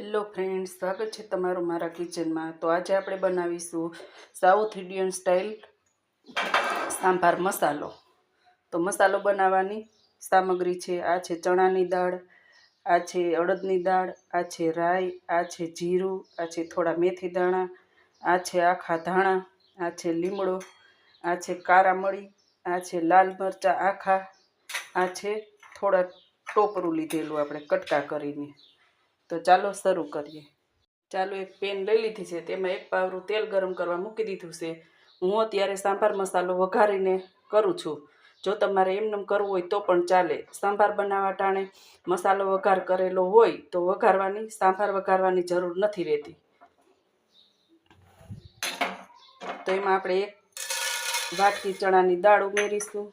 Hello friends સ્વાગત છે તમારું મારા કિચનમાં તો આજે આપણે બનાવીશું સાઉથ ઇન્ડિયન સ્ટાઇલ સાંભાર મસાલો તો મસાલો બનાવવાની સામગ્રી છે આ છે ચણાની દાળ આ છે અડદની દાળ આ છે રાઈ આ છે જીરું આ છે થોડા મેથી દાણા આ છે આખા ધાણા આ છે લીમડો આ છે કારા મળી આ છે લાલ મરચાં આખા આ છે થોડા ટોપરું લીધેલું આપણે કટકા કરીને તો ચાલો શરૂ કરીએ. ચાલો એક પેન લઈ લીધી છે, તેમાં એક પાવરું તેલ ગરમ કરવા મૂકી દીધું છે. હું અત્યારે સાંભાર મસાલો વઘારીને કરું છું. જો તમારે એમનેમ કરવું હોય તો પણ ચાલે. સાંભાર બનાવવા ટાણે મસાલો વઘાર કરેલો હોય તો વઘારવાની, સાંભાર વઘારવાની જરૂર નથી રહેતી. તો એમાં આપણે એક વાટકી ચણાની દાળ ઉમેરીશું.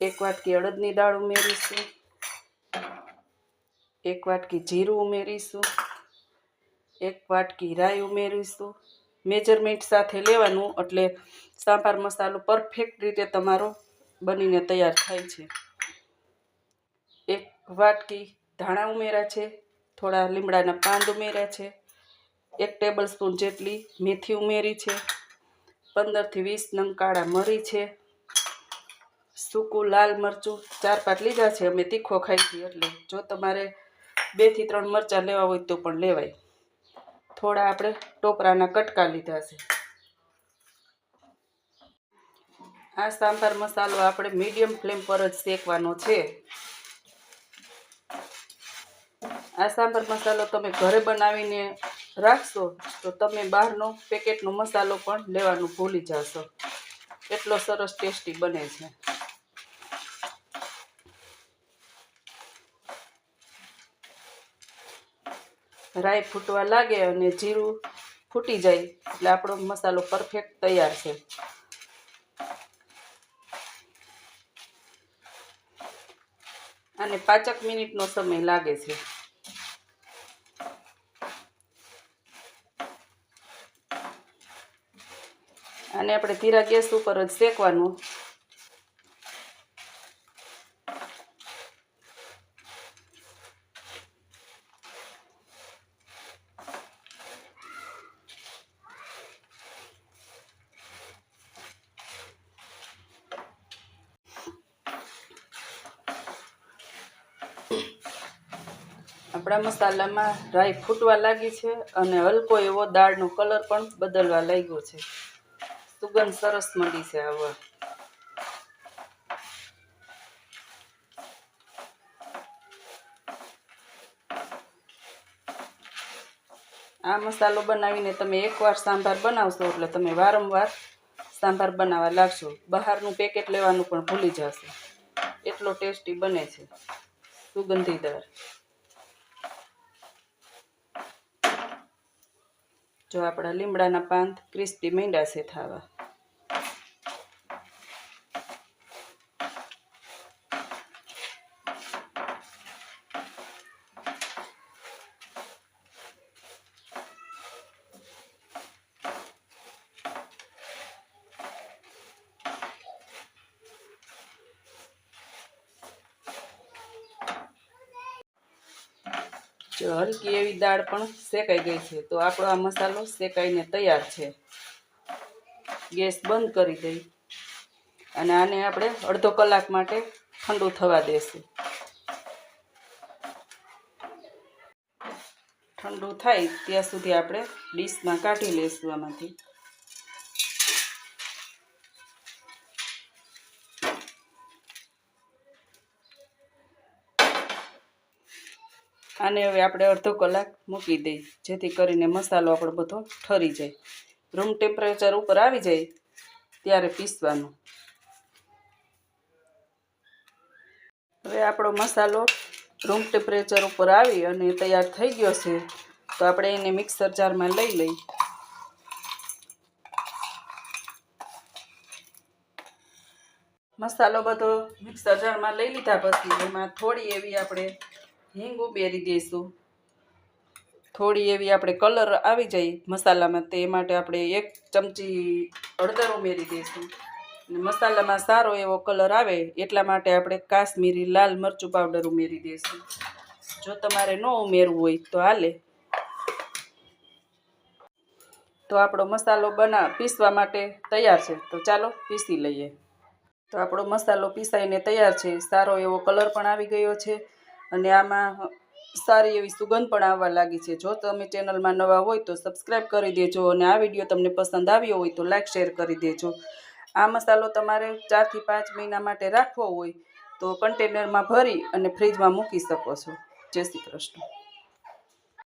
એક વાટકી અડદની દાળ ઉમેરીશું. એક વાટકી જીરું ઉમેરીશું, એક વાટકી રાઈ ઉમેરીશું. મેજરમેન્ટ સાથે લેવાનું એટલે સાંભાર મસાલો પરફેક્ટ રીતે તમારો બનીને તૈયાર થાય છે. એક વાટકી ધાણા ઉમેર્યા છે, થોડા લીમડાના પાંદ ઉમેર્યા છે, એક ટેબલ સ્પૂન જેટલી મેથી ઉમેરી છે, પંદરથી વીસ નંગ કાળા મરી છે, સૂકું લાલ મરચું ચાર પાટ લીધા છે, અમે તીખો ખાઈ છીએ એટલે જો તમારે બેથી ત્રણ મરચાં લેવા હોય તો પણ લેવાય. થોડા આપણે ટોપરાના કટકા લીધા છે. આ સાંભાર મસાલો આપણે મીડિયમ ફ્લેમ પર જ શેકવાનો છે. આ સાંભાર મસાલો તમે ઘરે બનાવીને રાખશો તો તમે બહારનો પેકેટનો મસાલો પણ લેવાનું ભૂલી જશો. એટલો સરસ ટેસ્ટી બને છે. રાઈ ફૂટવા લાગે અને જીરું ફૂટી જાય. એટલે આપણો મસાલો પરફેક્ટ તૈયાર છે. અને પાંચક મિનિટનો સમય લાગે છે. અને આપણે ધીરા ગેસ ઉપર જ શેકવાનું. આપણા મસાલામાં રાઈ ફૂટવા લાગી છે અને હલકો એવો દાળનો કલર પણ બદલવા લાગ્યો છે. સુગંધ સરસ મળી છે આવા આ મસાલો બનાવીને તમે એકવાર સાંભાર બનાવશો એટલે તમે વારંવાર સાંભાર બનાવવા લાગશો. બહારનું પેકેટ લેવાનું પણ ભૂલી જશો. એટલો ટેસ્ટી બને છે. સુગંધીદાર જો આપણા લીમડાના પાન ક્રિસ્પી મૈંડા છે થવા. હલકી એવી દાળ પણ શેકાઈ ગઈ છે. તો આપણો આ મસાલો શેકાઈને તૈયાર છે. ગેસ બંધ કરી દઈ. અને આને આપણે અડધો કલાક માટે ઠંડુ થવા દેશું. ઠંડુ થાય ત્યાં સુધી આપણે ડીશમાં કાઢી લઈશું આમાંથી. આને હવે આપણે અડધો કલાક મૂકી દઈએ, જેથી કરીને મસાલો આપણો બધો ઠરી જાય. રૂમ ટેમ્પરેચર ઉપર આવી જાય, ત્યારે પીસવાનું. હવે આપણો મસાલો રૂમ ટેમ્પરેચર ઉપર આવી અને તૈયાર થઈ ગયો છે, તો આપણે એને મિક્સર જારમાં લઈ લઈ મસાલો બધો મિક્સર જારમાં લઈ લીધા પછી એમાં થોડી એવી આપણે હિંગ ઉમેરી દઈશું. થોડી એવી આપણે કલર આવી જાય મસાલામાં, તે માટે આપણે એક ચમચી હળદર ઉમેરી દઈશું. અને મસાલામાં સારો એવો કલર આવે એટલા માટે આપણે કાશ્મીરી લાલ મરચું પાવડર ઉમેરી દઈશું. જો તમારે ન ઉમેરવું હોય તો હાલે. તો આપણો મસાલો બના પીસવા માટે તૈયાર છે. તો ચાલો પીસી લઈએ. તો આપણો મસાલો પીસાઈને તૈયાર છે. સારો એવો કલર પણ આવી ગયો છે. અને આમાં સારી એવી સુગંધ પણ આવવા લાગી છે. જો તમે ચેનલમાં નવા હોય તો સબસ્ક્રાઈબ કરી દેજો અને આ વીડિયો તમને પસંદ આવ્યો હોય તો લાઈક શેર કરી દેજો. આ મસાલો તમારે ચારથી પાંચ મહિના માટે રાખવો હોય તો કન્ટેનરમાં ભરી અને ફ્રીજમાં મૂકી શકો છો. જય શ્રી કૃષ્ણ.